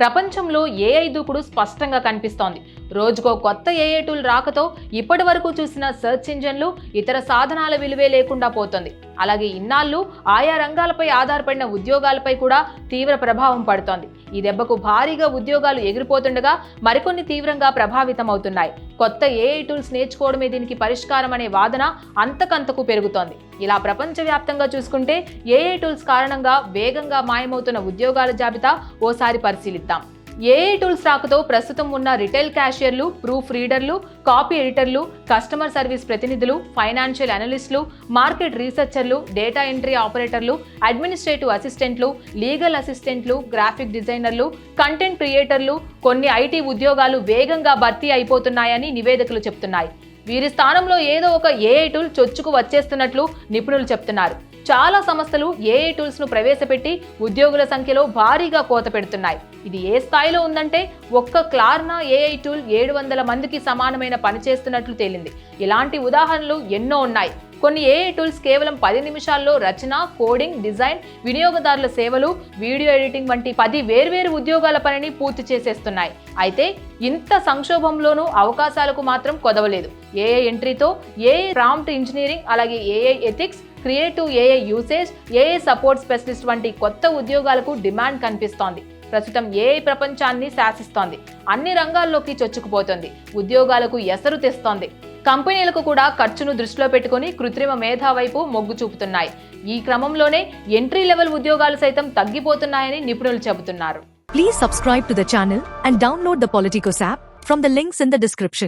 ప్రపంచంలో ఏఐ దూకుడు స్పష్టంగా కనిపిస్తోంది. రోజుకో కొత్త ఏఏ టూల్ రాకతో ఇప్పటి వరకు చూసిన సెర్చ్ ఇంజన్లు ఇతర సాధనాల విలువే లేకుండా పోతుంది. అలాగే ఇన్నాళ్ళు ఆయా రంగాలపై ఆధారపడిన ఉద్యోగాలపై కూడా తీవ్ర ప్రభావం పడుతోంది. ఈ దెబ్బకు భారీగా ఉద్యోగాలు ఎగిరిపోతుండగా మరికొన్ని తీవ్రంగా ప్రభావితం అవుతున్నాయి కొత్త ఏఐ టూల్స్ నేర్చుకోవడమే దీనికి పరిష్కారం అనే వాదన అంతకంతకు పెరుగుతోంది. ఇలా ప్రపంచవ్యాప్తంగా చూసుకుంటే ఏఐ టూల్స్ కారణంగా వేగంగా మాయమవుతున్న ఉద్యోగాల జాబితా ఓసారి పరిశీలిద్దాం. ఏఐ టూల్స్ రాకతో ప్రస్తుతం ఉన్న రిటైల్ క్యాషియర్లు ప్రూఫ్ రీడర్లు కాపీ ఎడిటర్లు కస్టమర్ సర్వీస్ ప్రతినిధులు ఫైనాన్షియల్ అనలిస్టులు మార్కెట్ రీసెర్చర్లు డేటా ఎంట్రీ ఆపరేటర్లు అడ్మినిస్ట్రేటివ్ అసిస్టెంట్లు లీగల్ అసిస్టెంట్లు గ్రాఫిక్ డిజైనర్లు కంటెంట్ క్రియేటర్లు కొన్ని ఐటీ ఉద్యోగాలు వేగంగా భర్తీ అయిపోతున్నాయని నివేదికలు చెప్తున్నాయి. వీరి స్థానంలో ఏదో ఒక ఏఐ టూల్ చొచ్చుకు వచ్చేస్తున్నట్లు నిపుణులు చెప్తున్నారు. చాలా సంస్థలు ఏఐ టూల్స్ను ప్రవేశపెట్టి ఉద్యోగుల సంఖ్యలో భారీగా కోత పెడుతున్నాయి. ఇది ఏ స్థాయిలో ఉందంటే ఒక్క క్లార్నా ఏఐ టూల్ ఏడు వందల మందికి సమానమైన పనిచేస్తున్నట్లు తేలింది. ఇలాంటి ఉదాహరణలు ఎన్నో ఉన్నాయి. కొన్ని ఏఐ టూల్స్ కేవలం పది నిమిషాల్లో రచన కోడింగ్ డిజైన్ వినియోగదారుల సేవలు వీడియో ఎడిటింగ్ వంటి పది వేర్వేరు ఉద్యోగాల పనిని పూర్తి చేసేస్తున్నాయి. అయితే ఇంత సంక్షోభంలోనూ అవకాశాలకు మాత్రం కొదవలేదు. ఏఐ ఎంట్రీతో ఏఐ ప్రాంప్ట్ ఇంజనీరింగ్ అలాగే AI ethics creative AI usage AI support specialist వంటి కొత్త ఉద్యోగాలకు డిమాండ్ కనిపిస్తోంది. ప్రస్తుతం ఏఐ ప్రపంచాన్ని శాసిస్తోంది. అన్ని రంగాల్లోకి చొచ్చుకుపోతుంది. ఉద్యోగాలకు ఎసరు తెస్తోంది. కంపెనీలకు కూడా ఖర్చును దృష్టిలో పెట్టుకుని కృత్రిమ మేధా వైపు మొగ్గు చూపుతున్నాయి. ఈ క్రమంలోనే ఎంట్రీ లెవెల్ ఉద్యోగాలు సైతం తగ్గిపోతున్నాయని నిపుణులు చెబుతున్నారు. Please subscribe to the channel and download the Politicos app from the links in the description